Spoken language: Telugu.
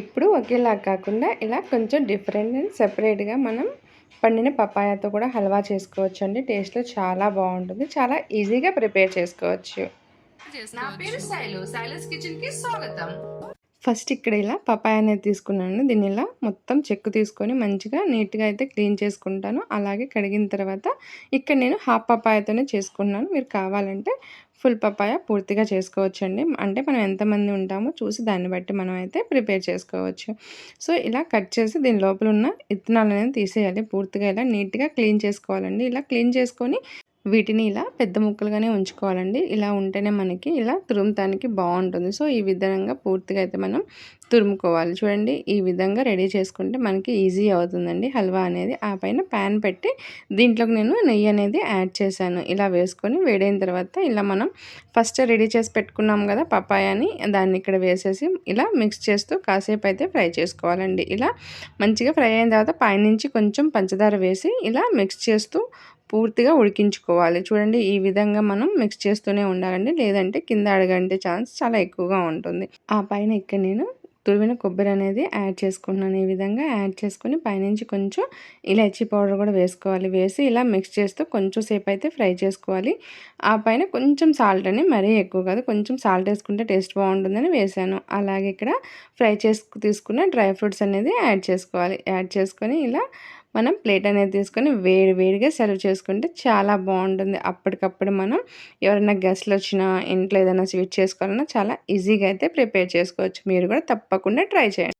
ఇప్పుడు ఒకేలా కాకుండా ఇలా కొంచెం డిఫరెంట్ అండ్ సెపరేట్గా మనం పండిన పపాయాతో కూడా హల్వా చేసుకోవచ్చు అండి టేస్ట్లో చాలా బాగుంటుంది. చాలా ఈజీగా ప్రిపేర్ చేసుకోవచ్చు. నా పేరు శైలు. శైలస్ కిచెన్కి స్వాగతం. ఫస్ట్ ఇక్కడ ఇలా పపాయ అనేది తీసుకున్నాను. దీన్ని ఇలా మొత్తం చెక్కు తీసుకొని మంచిగా నీట్గా అయితే క్లీన్ చేసుకుంటాను. అలాగే కడిగిన తర్వాత ఇక్కడ నేను హాఫ్ పపాయతోనే చేసుకున్నాను. మీరు కావాలంటే ఫుల్ పపాయ పూర్తిగా చేసుకోవచ్చండి. అంటే మనం ఎంతమంది ఉంటామో చూసి దాన్ని బట్టి మనం అయితే ప్రిపేర్ చేసుకోవచ్చు. సో ఇలా కట్ చేసి దీని లోపల ఉన్న ఇత్తనాలు అనేది తీసేయాలి. పూర్తిగా ఇలా నీట్గా క్లీన్ చేసుకోవాలండి. ఇలా క్లీన్ చేసుకొని వీటిని ఇలా పెద్ద ముక్కలుగానే ఉంచుకోవాలండి. ఇలా ఉంటేనే మనకి ఇలా తురుముతానికి బాగుంటుంది. సో ఈ విధంగా పూర్తిగా అయితే మనం తురుముకోవాలి. చూడండి ఈ విధంగా రెడీ చేసుకుంటే మనకి ఈజీ అవుతుందండి. హల్వా అనేది ఆ పైన ప్యాన్ పెట్టి దీంట్లోకి నేను నెయ్యి అనేది యాడ్ చేశాను. ఇలా వేసుకొని వేడైన తర్వాత ఇలా మనం ఫస్ట్ రెడీ చేసి పెట్టుకున్నాం కదా పపాయాని దాన్ని ఇక్కడ వేసేసి ఇలా మిక్స్ చేస్తూ కాసేపు అయితే ఫ్రై చేసుకోవాలండి. ఇలా మంచిగా ఫ్రై అయిన తర్వాత పైనుంచి కొంచెం పంచదార వేసి ఇలా మిక్స్ చేస్తూ పూర్తిగా ఉడికించుకోవాలి. చూడండి ఈ విధంగా మనం మిక్స్ చేస్తూనే ఉండాలండి. లేదంటే కింద అడగంటే ఛాన్స్ చాలా ఎక్కువగా ఉంటుంది. ఆ పైన ఇక్కడ నేను తురిమిన కొబ్బరి అనేది యాడ్ చేసుకున్నాను ఈ విధంగా యాడ్ చేసుకొని పైనుంచి కొంచెం ఇలాచీ పౌడర్ కూడా వేసుకోవాలి. వేసి ఇలా మిక్స్ చేస్తూ కొంచెం సేపు అయితే ఫ్రై చేసుకోవాలి. ఆ పైన కొంచెం సాల్ట్ అని మరీ ఎక్కువ కాదు కొంచెం సాల్ట్ వేసుకుంటే టేస్ట్ బాగుంటుందని వేసాను. అలాగే ఇక్కడ ఫ్రై చేసుకు తీసుకున్న డ్రై ఫ్రూట్స్ అనేది యాడ్ చేసుకోవాలి. యాడ్ చేసుకొని ఇలా మనం ప్లేట్ అనేది తీసుకొని వేడి వేడిగా సర్వ్ చేసుకుంటే చాలా బాగుంటుంది. అప్పటికప్పుడు మనం ఎవరైనా గెస్ట్లు వచ్చినా ఇంట్లో ఏదైనా స్వీట్ చేసుకోవాలన్నా చాలా ఈజీగా అయితే ప్రిపేర్ చేసుకోవచ్చు. మీరు కూడా తప్పకుండా ట్రై చేయండి.